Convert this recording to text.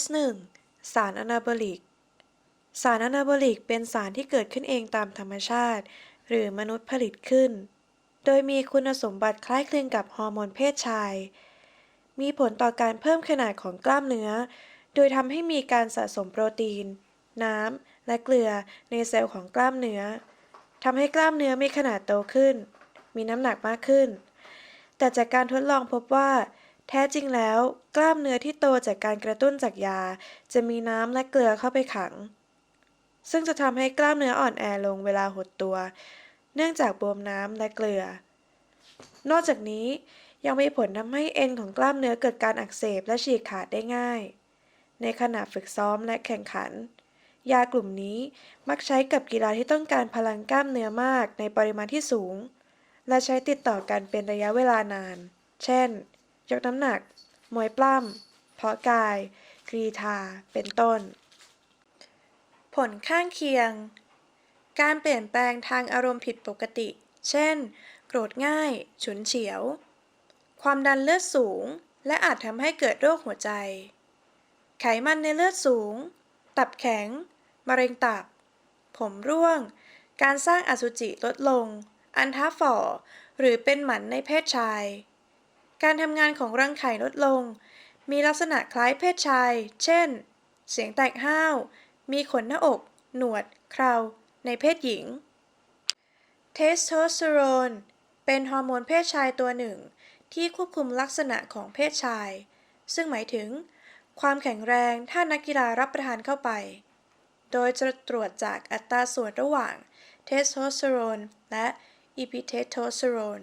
S1 สารอนาโบลิก สารอนาโบลิกเป็นสารที่เกิดขึ้นเองตามธรรมชาติ หรือมนุษย์ผลิตขึ้น โดยมีคุณสมบัติคล้ายคลึงกับฮอร์โมนเพศชาย มีผลต่อการเพิ่มขนาดของกล้ามเนื้อ โดยทำให้มีการสะสมโปรตีน น้ำ และเกลือในเซลล์ของกล้ามเนื้อทำให้กล้ามเนื้อมีขนาดโตขึ้น มีน้ำหนักมากขึ้น แต่จากการทดลองพบว่า แท้จริงแล้ว กล้ามเนื้อที่โตจากการกระตุ้นจากยา จะมีน้ำและเกลือเข้าไปขัง ซึ่งจะทำให้กล้ามเนื้ออ่อนแอลงเวลาหดตัว เนื่องจากบวมน้ำและเกลือ นอกจากนี้ยังมีผลทำให้เอ็นของกล้ามเนื้อเกิดการอักเสบและฉีกขาดได้ง่าย ในขณะฝึกซ้อมและแข่งขัน ยากลุ่มนี้มักใช้กับกีฬาที่ต้องการพลังกล้ามเนื้อมากในปริมาณที่สูง และใช้ติดต่อกันเป็นระยะเวลานาน เช่น ยกน้ำหนัก มวยปล้ำ เพาะกาย กรีธา เป็นต้น ผลข้างเคียง การเปลี่ยนแปลงทางอารมณ์ผิดปกติ เช่น โกรธง่าย ฉุนเฉียว ความดันเลือดสูง และอาจทำให้เกิดโรคหัวใจ ไขมันในเลือดสูง ตับแข็ง มะเร็งตับ ผมร่วง การสร้างอสุจิลดลง อันท้าฝ่อ หรือเป็นหมันในเพศชาย การทำงานของรังไข่ลดลง มีลักษณะคล้ายเพศชาย เช่น เสียงแตกห้าว มีขนหน้าอก หนวด เครา ในเพศหญิง เทสโทสเตอโรน เป็นฮอร์โมนเพศชายตัวหนึ่ง ที่ควบคุมลักษณะของเพศชาย ซึ่งหมายถึง ความแข็งแรงถ้านักกีฬารับประทานเข้าไป โดยจะตรวจจากอัตราส่วนระหว่างเทสโทสเตอโรนและอีพิเทสโทสเตอโรน